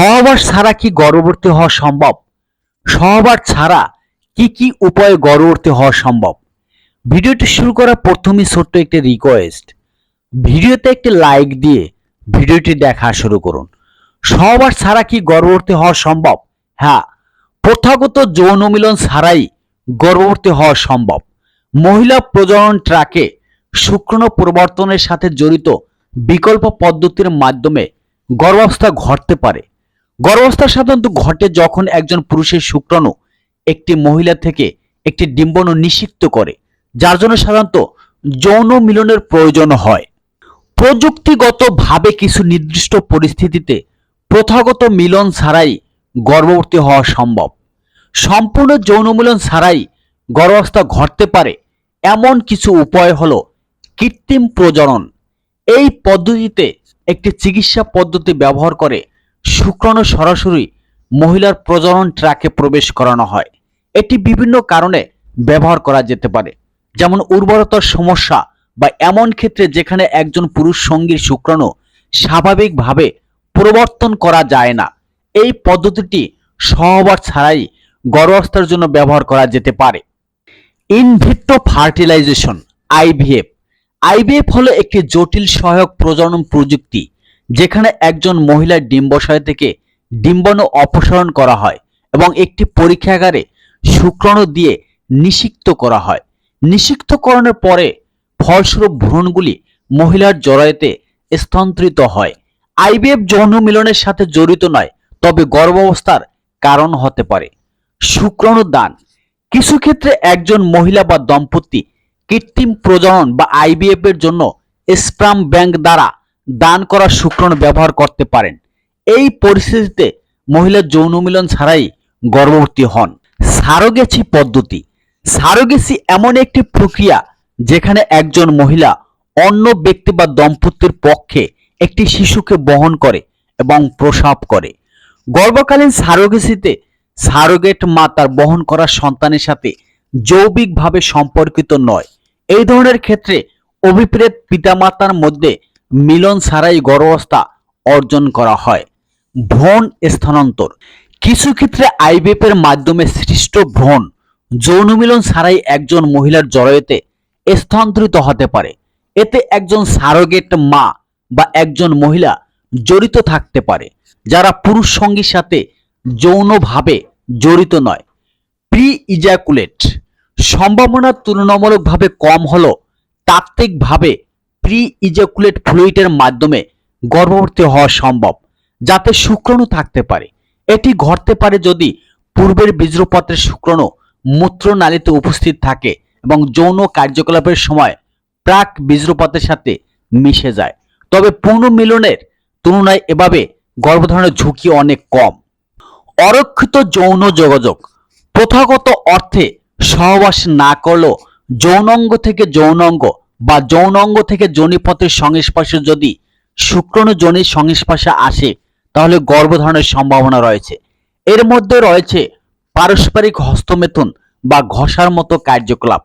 সহবাস ছাড়া কি গর্ভবতী হওয়া সম্ভব? সহবাস ছাড়া কি কি উপায়ে গর্ভবতী হওয়া সম্ভব? ভিডিওটি শুরু করার প্রথমেই ছোট্ট একটি রিকোয়েস্ট ভিডিওতে একটি লাইক দিয়ে ভিডিওটি দেখা শুরু করুন। সহবাস ছাড়া কি গর্ভবতী হওয়া সম্ভব? হ্যাঁ প্রথাগত যৌন মিলন ছাড়াই গর্ভবতী হওয়া সম্ভব। মহিলা প্রজনন ট্র্যাকে শুক্রাণু প্রবর্তনের সাথে জড়িত বিকল্প পদ্ধতির মাধ্যমে গর্ভাবস্থা ঘটতে পারে। গর্ভাবস্থা সাধারণত ঘটে যখন একজন পুরুষের শুক্রাণু একটি মহিলা থেকে একটি ডিম্বাণু নিষিক্ত করে, যার জন্য সাধারণত যৌন মিলনের প্রয়োজন হয়। প্রযুক্তিগতভাবে কিছু নির্দিষ্ট পরিস্থিতিতে প্রথাগত মিলন ছাড়াই গর্ভবতী হওয়া সম্ভব। সম্পূর্ণ যৌন মিলন ছাড়াই গর্ভাবস্থা ঘটতে পারে, এমন কিছু উপায় হলো কৃত্রিম প্রজনন। এই পদ্ধতিতে একটি চিকিৎসা পদ্ধতি ব্যবহার করে শুক্রাণু সরাসরি মহিলার প্রজনন ট্র্যাকে প্রবেশ করানো হয়। এটি বিভিন্ন কারণে ব্যবহার করা যেতে পারে। যেমন উর্বরতার সমস্যা বা এমন ক্ষেত্রে যেখানে একজন পুরুষ সঙ্গীর শুক্রাণু স্বাভাবিকভাবে প্রবর্তন করা যায় না। এই পদ্ধতিটি সহবার ছাড়াই গর্ভাবস্থার জন্য ব্যবহার করা যেতে পারে। ইনভিট্রো ফার্টিলাইজেশন আইভিএফ আইভিএফ হলো একটি জটিল সহায়ক প্রজনন প্রযুক্তি যেখানে একজন মহিলার ডিম্বাশয় থেকে ডিম্বাণু অপসারণ করা হয় এবং একটি পরীক্ষাগারে শুক্রাণু দিয়ে নিষিক্ত করা হয়। নিষিক্তকরণের পরে ফলস্বরূপ ভ্রূণগুলি মহিলার জরায়ুতে স্থানান্তরিত হয়। আইবিএফ যৌন মিলনের সাথে জড়িত নয়, তবে গর্ভাবস্থার কারণ হতে পারে। শুক্রাণু দান। কিছু ক্ষেত্রে একজন মহিলা বা দম্পতি কৃত্রিম প্রজনন বা আইভিএফ এর জন্য স্প্রাম ব্যাংক দ্বারা দান করা শুক্রাণু ব্যবহার করতে পারেন। এই পরিস্থিতিতে মহিলা যৌন মিলন ছাড়াই গর্ভবতী হন। সারোগেছি পদ্ধতি। সারোগেসি এমন একটি প্রক্রিয়া যেখানে একজন মহিলা অন্য ব্যক্তি বা দম্পতির পক্ষে একটি শিশুকে বহন করে এবং প্রসাব করে। গর্ভকালীন সারোগেসিতে সারোগেট মা তার বহন করা সন্তানের সাথে যৌবিকভাবে সম্পর্কিত নয়। এই ধরনের ক্ষেত্রে অভিপ্রেত পিতামাতার মধ্যে মিলন ছাড়াই গর্ভাবস্থা অর্জন করা হয়। ভ্রূণ স্থানান্তর। কিছু ক্ষেত্রে আইভিএফ এর মাধ্যমে সৃষ্ট ভ্রণ যৌন মিলন ছাড়াই একজন মহিলার জরায়ুতে স্থানান্তরিত হতে পারে। এতে একজন সারোগেট মা বা একজন মহিলা জড়িত থাকতে পারে, যারা পুরুষ সঙ্গীর সাথে যৌনভাবে জড়িত নয়। প্রি ইজাকুলেট সম্ভাবনা তুলনামূলকভাবে কম হলো তাত্ত্বিকভাবে প্রি ইজাকুলেট ফ্লুইডের মাধ্যমে গর্ভবতী হওয়া সম্ভব, যাতে শুক্রাণু থাকতে পারে। এটি ঘটতে পারে যদি পূর্বের বীজপত্রের শুক্রাণু মূত্রনালীতে উপস্থিত থাকে এবং যৌন কার্যকলাপের সময় প্রাক বীজপত্রের সাথে মিশে যায়। তবে পূর্ণ মিলনের তুলনায় এভাবে গর্ভধারণের ঝুঁকি অনেক কম। অরক্ষিত যৌন যোগাযোগ প্রথাগত অর্থে সহবাস না করলেও যৌনাঙ্গ থেকে যৌনাঙ্গ বা যৌন অঙ্গ থেকে যোনিপথের সংস্পর্শে যদি শুক্রাণু যোনির সংস্পর্শে আসে, তাহলে গর্ভধারণের সম্ভাবনা রয়েছে। এর মধ্যে রয়েছে পারস্পরিক হস্তমেথন বা ঘষার মতো কার্যকলাপ।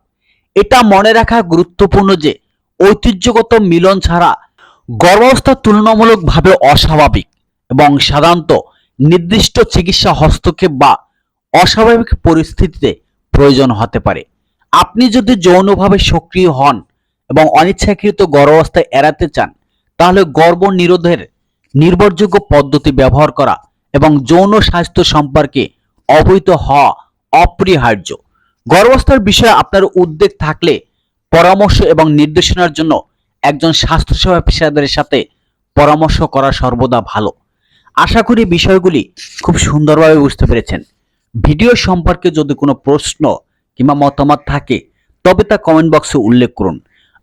এটা মনে রাখা গুরুত্বপূর্ণ যে ঐতিহ্যগত মিলন ছাড়া গর্ভাবস্থা তুলনামূলকভাবে অস্বাভাবিক এবং সাধারণত নির্দিষ্ট চিকিৎসা হস্তক্ষেপ বা অস্বাভাবিক পরিস্থিতিতে প্রয়োজন হতে পারে। আপনি যদি যৌনভাবে সক্রিয় হন এবং অনিচ্ছাকৃত গর্ভাবস্থায় এড়াতে চান, তাহলে গর্ভ নিরোধের নির্ভরযোগ্য পদ্ধতি ব্যবহার করা এবং যৌন স্বাস্থ্য সম্পর্কে অবহিত হওয়া অপরিহার্য। গর্ভাবস্থার বিষয়ে আপনার উদ্বেগ থাকলে পরামর্শ এবং নির্দেশনার জন্য একজন স্বাস্থ্যসেবা পেশাদারের সাথে পরামর্শ করা সর্বদা ভালো। আশা করি বিষয়গুলি খুব সুন্দরভাবে বুঝতে পেরেছেন। ভিডিও সম্পর্কে যদি কোনো প্রশ্ন কিংবা মতামত থাকে, তবে তা কমেন্ট বক্সে উল্লেখ করুন।